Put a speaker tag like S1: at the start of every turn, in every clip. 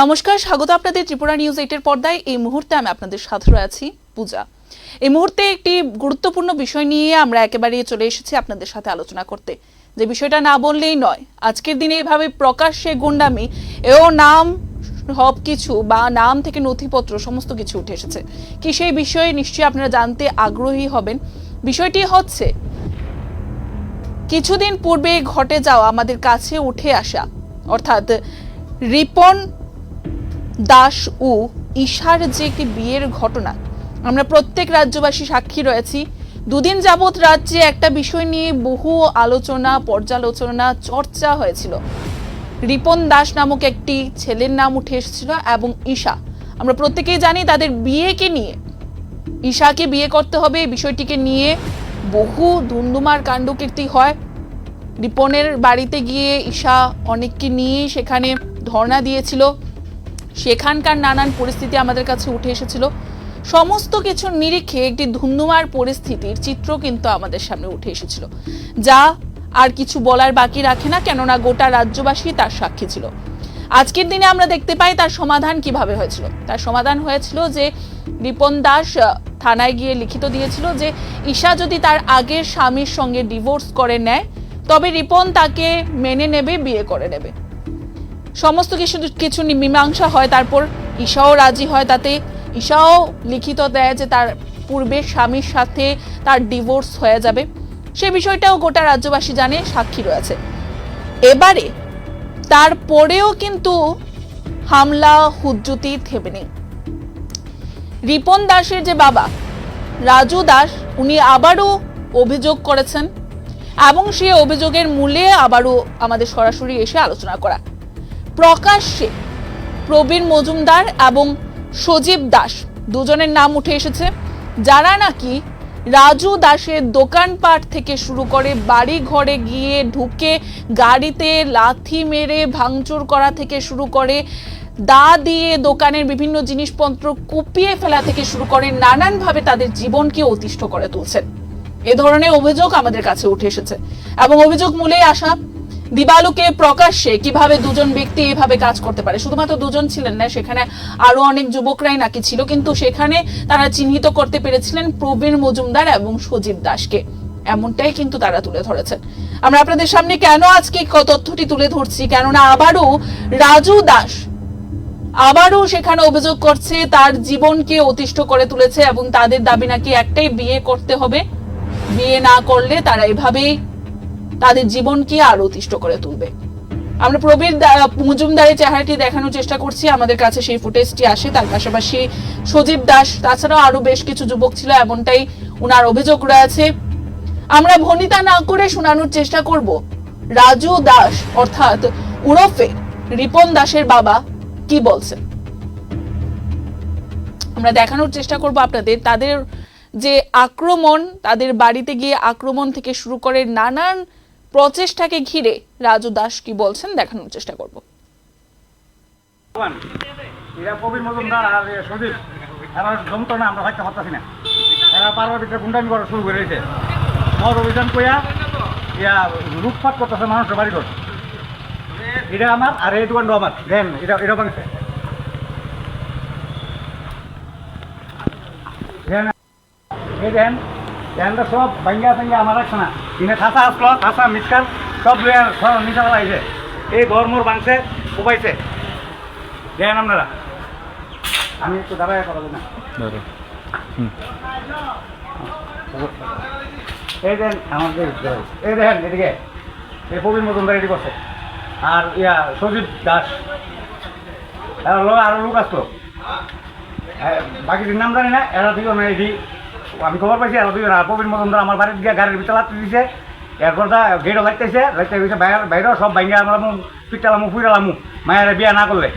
S1: নমস্কার, স্বাগত আপনাদের ত্রিপুরা নিউজ এইটের পর্দায়। এই মুহূর্তে আমি আপনাদের সাথে আছি পূজা। এই মুহূর্তে একটি গুরুত্বপূর্ণ বিষয় নিয়ে আমরা একেবারে চলে এসেছি আপনাদের সাথে আলোচনা করতে। যে বিষয়টা না বললেই নয়, আজকের দিনে এভাবে প্রকাশ্যে গুন্ডামি, এও নাম, সব কিছু বা নাম থেকে নথিপত্র, সমস্ত কিছু উঠে এসেছে। কি সেই বিষয়ে নিশ্চয়ই আপনারা জানতে আগ্রহী হবেন? বিষয়টি হচ্ছে, কিছুদিন পূর্বে ঘটে যাওয়া আমাদের কাছে উঠে আসা, অর্থাৎ রিপন দাস ও ঈশার যে একটি বিয়ের ঘটনা। আমরা প্রত্যেক রাজ্যবাসী সাক্ষী রয়েছি। দুদিন যাবৎ রাজ্যে একটা বিষয় নিয়ে বহু আলোচনা, পর্যালোচনা, চর্চা হয়েছিল। রিপন দাস নামক একটি ছেলের নাম উঠে এসেছিল এবং ঈশা। আমরা প্রত্যেকেই জানি তাদের বিয়েকে নিয়ে। ঈশাকে বিয়ে করতে হবে এই বিষয়টিকে নিয়ে বহু ধুমধুমার কাণ্ডকীর্তি হয়। রিপনের বাড়িতে গিয়ে ঈশা অনেককে নিয়ে সেখানে ধর্ণা দিয়েছিল। সেখানকার নানান পরিস্থিতি আমাদের কাছে উঠে এসেছিল। সমস্ত কিছুর নিরিখে একটি ধুমধুমার পরিস্থিতির চিত্র কিন্তু আমাদের সামনে উঠে এসেছিল। যা আর কিছু বলার বাকি রাখে না, কেননা গোটা রাজ্যবাসী তার সাক্ষী ছিল। আজকের দিনে আমরা দেখতে পাই তার সমাধান কীভাবে হয়েছিল। তার সমাধান হয়েছিল যে রিপন দাস থানায় গিয়ে লিখিত দিয়েছিল যে ঈশা যদি তার আগের স্বামীর সঙ্গে ডিভোর্স করে নেয়, তবে রিপন তাকে মেনে নেবে, বিয়ে করে নেবে। সমস্ত কিছু কিছু মীমাংসা হয়, তারপর ঈশাও রাজি হয়। তাতে ঈশাও লিখিত দেয় যে তার পূর্বের স্বামীর সাথে তার ডিভোর্স হয়ে যাবে। সে বিষয়টাও গোটা রাজ্যবাসী জানে, সাক্ষী রয়েছে। এবারে তারপরেও কিন্তু হামলা, হুজ্জুতি থেমে নেই। রিপন দাসের যে বাবা, রাজু দাস, উনি আবারও অভিযোগ করেছেন এবং সেই অভিযোগের মূলে আবারও আমাদের সরাসরি এসে আলোচনা করা। প্রকাশ্যে প্রবীণ মজুমদার এবং সজীব দাস দুজনের নাম উঠে এসেছে, যারা নাকি রাজু দাসের দোকানপাট থেকে শুরু করে বাড়ি ঘরে গিয়ে ঢুকে গাড়িতে লাথি মেরে ভাঙচুর করা থেকে শুরু করে দা দিয়ে দোকানের বিভিন্ন জিনিসপত্র কুপিয়ে ফেলা থেকে শুরু করে নানানভাবে তাদের জীবনকে অতিষ্ঠ করে তুলছেন। এ ধরনের অভিযোগ আমাদের কাছে উঠে এসেছে এবং অভিযোগ মূলে আসা দিবালুকে প্রকাশ্যে কীভাবে দুজন ব্যক্তি এভাবে কাজ করতে পারে? শুধুমাত্র দুজন ছিলেন না, সেখানে আরও অনেক যুবকরাই নাকি ছিল, কিন্তু সেখানে তারা চিহ্নিত করতে পেরেছিলেন প্রবীণ মজুমদার এবং সজীব দাসকে। এমনটাই কিন্তু তারা তুলে ধরেছেন। আমরা আপনাদের সামনে কেন আজকে তথ্যটি তুলে ধরছি? কেননা আবারও রাজু দাস আবারও সেখানে অভিযোগ করছে, তার জীবনকে অতিষ্ঠ করে তুলেছে এবং তাদের দাবি নাকি একটাই, বিয়ে করতে হবে। বিয়ে না করলে তারা এভাবেই তাদের জীবনকে আরও অতিষ্ঠ করে তুলবে। আমরা প্রবীর মজুমদারের চেহারাটি দেখানোর চেষ্টা করছি। আমাদের কাছে সেই ফুটেজটি আসে, তার পাশাপাশি সজীব দাস, তাছাড়াও আরও বেশ কিছু যুবক ছিল, এমনটাই উনার অভিযোগ রয়েছে। আমরা ভনিতা না করে শোনানোর চেষ্টা করব। রাজু দাস, অর্থাৎ উরফে রিপন দাসের বাবা, কি বলছেন? আমরা দেখানোর চেষ্টা করব আপনাদের। তাদের যে আক্রমণ, তাদের বাড়িতে গিয়ে আক্রমণ থেকে শুরু করে নানান প্রচেষ্টাকে ঘিরে রাজু দাস কি বলছেন দেখানোর চেষ্টা করব।
S2: আর আমরা না। অভিযান কইয়া ইয়া মানুষের বাড়ি ঘর এটা আমার আর এই আমার। দেন, এটা এটা দেন দেনটা সব ভাঙ্গা ভাঙ্গা আমার রাখছে না। দিনে খাসা আসলো খাসা মিসকার সব লইয়া সব নিচা লাগছে এই ঘর মোর ভাঙছে কোপাইছে। দেন আপনারা। আমি একটু দাঁড়ায় করাবো না। এই দেন আমাদের এই দেখেন এদিকে এই প্রবীণ মজুমদার এটি করছে আর ইয়া সজীব দাস। আরও লোক হ্যাঁ, বাকিটির নাম জানি না এরা দুজন এটি আমি খবর পাইছি, এরা দুজন আর প্রবীণ মজুমদার আমার বাড়িতে গিয়ে গাড়ির ভিতরে লাত্তি দিছে। তা গেটও লাগতেছে, লাগতে গেছে, বাইরে, বাইরেও সব ভাঙ্গা আমলামু পিটালামু ফুইরালামু মায়ের বিয়া না করলে।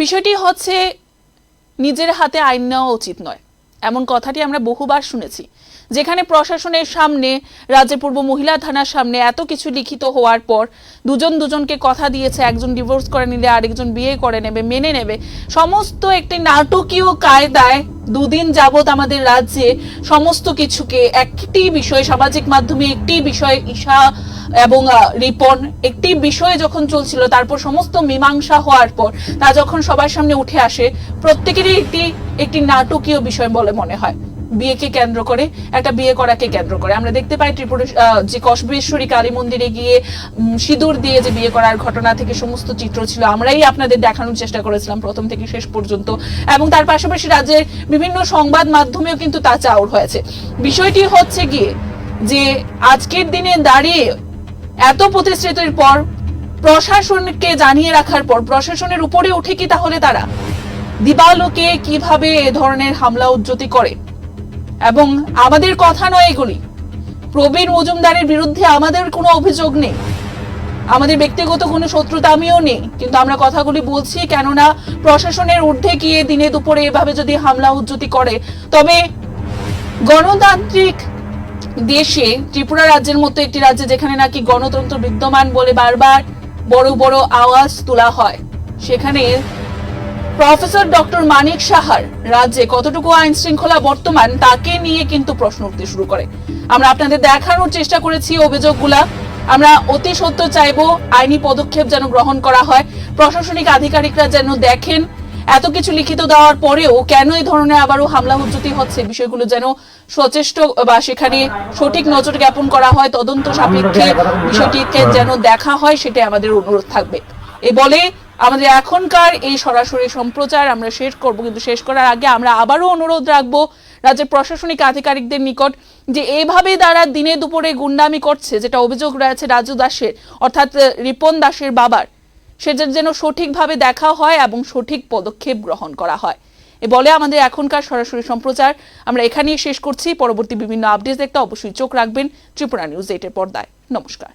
S1: বিষয়টি হচ্ছে, নিজের হাতে আইন নেওয়া উচিত নয়। এমন কথাটি আমরা বহুবার শুনেছি, যেখানে প্রশাসনের সামনে, রাজ্যের পূর্ব মহিলা থানার সামনে এত কিছু লিখিত হওয়ার পর দুজন দুজনকে কথা দিয়েছে, একজন ডিভোর্স করে নিলে আরেকজন বিয়ে করে নেবে, মেনে নেবে। সমস্ত একটি নাটকীয় কায়দায় দুদিন যাবত আমাদের রাজ্যে সমস্ত কিছুকে একটি বিষয়, সামাজিক মাধ্যমে একটি বিষয়, ঈশা এবং রিপন একটি বিষয়ে যখন চলছিল, তারপর সমস্ত মীমাংসা হওয়ার পর তা যখন সবার সামনে উঠে আসে, প্রত্যেকেরই একটি একটি নাটকীয় বিষয় বলে মনে হয়। বিয়েকে কেন্দ্র করে, একটা বিয়ে করাকে কেন্দ্র করে। আমরা দেখতে পাই ত্রিপুরা যে কসবেশ্বরী কালী মন্দিরে গিয়ে সিঁদুর দিয়ে যে বিয়ে করার ঘটনা থেকে সমস্ত চিত্র ছিল, আমরাই আপনাদের দেখানোর চেষ্টা করেছিলাম প্রথম থেকে শেষ পর্যন্ত। এবং তার পাশাপাশি রাজ্যের বিভিন্ন সংবাদ মাধ্যমেও কিন্তু তা চাউর হয়েছে। বিষয়টি হচ্ছে গিয়ে যে আজকের দিনে দাঁড়িয়ে এত প্রতিশ্রুতির পর প্রশাসনকে জানিয়ে রাখার পর, প্রশাসনের উপরে উঠে কি তাহলে তারা? দিবালোকে কীভাবে এ ধরনের হামলা উজ্জতি করে? এবং আমাদের কথা নয় এগুলি। প্রবীণ মজুমদারের বিরুদ্ধে আমাদের কোনো অভিযোগ নেই। আমাদের ব্যক্তিগত কোনো শত্রুতা আমিও নেই। কিন্তু আমরা কথাগুলি বলছি কেননা প্রশাসনের ঊর্ধ্বে গিয়ে দিনে দুপুরে এভাবে যদি হামলা উজ্জতি করে, তবে গণতান্ত্রিক দেশে ত্রিপুরা রাজ্যের মতো একটি রাজ্যে যেখানে নাকি গণতন্ত্র বিদ্যমান বলে বারবার বড় বড় আওয়াজ তোলা হয়, সেখানে প্রফেসর ডক্টর মানিক সাহার রাজ্যে কতটুকু আইন শৃঙ্খলা বর্তমান তাকে নিয়ে কিন্তু প্রশ্ন উঠতে শুরু করে। আমরা আপনাদের দেখানোর চেষ্টা করেছি অভিযোগগুলা। আমরা অতি সত্য চাইব আইনি পদক্ষেপ যেন গ্রহণ করা হয়। প্রশাসনিক আধিকারিকরা যেন দেখেন এত কিছু লিখিত দেওয়ার পরেও কেন এই ধরনের আবারও হামলা হুজ্জতি হচ্ছে? বিষয়গুলো যেন সচেষ্ট বা সেখানে সঠিক নজর জ্ঞাপন করা হয় তদন্ত সাপেক্ষে বিষয়টিকে যেন দেখা হয় সেটাই আমাদের অনুরোধ থাকবে। এ বলে আমাদের এখনকার এই সরাসরি সম্প্রচার আমরা শেষ করব, কিন্তু শেষ করার আগে আমরা আবারও অনুরোধ রাখব রাজ্যের প্রশাসনিক আধিকারিকদের নিকট যে এইভাবে তারা দিনে দুপুরে গুন্ডামি করছে, যেটা অভিযোগ রয়েছে রাজু দাসের, অর্থাৎ রিপন দাসের বাবার। সেটা যেন সঠিকভাবে দেখা হয় এবং সঠিক পদক্ষেপ গ্রহণ করা হয়। এ বলে আমাদের এখনকার সরাসরি সম্প্রচার। আমরা এখানেই শেষ করছি। পরবর্তী বিভিন্ন আপডেট দেখতে অবশ্যই চোখ রাখবেন ত্রিপুরা নিউজ এইটের পর্দায়। নমস্কার।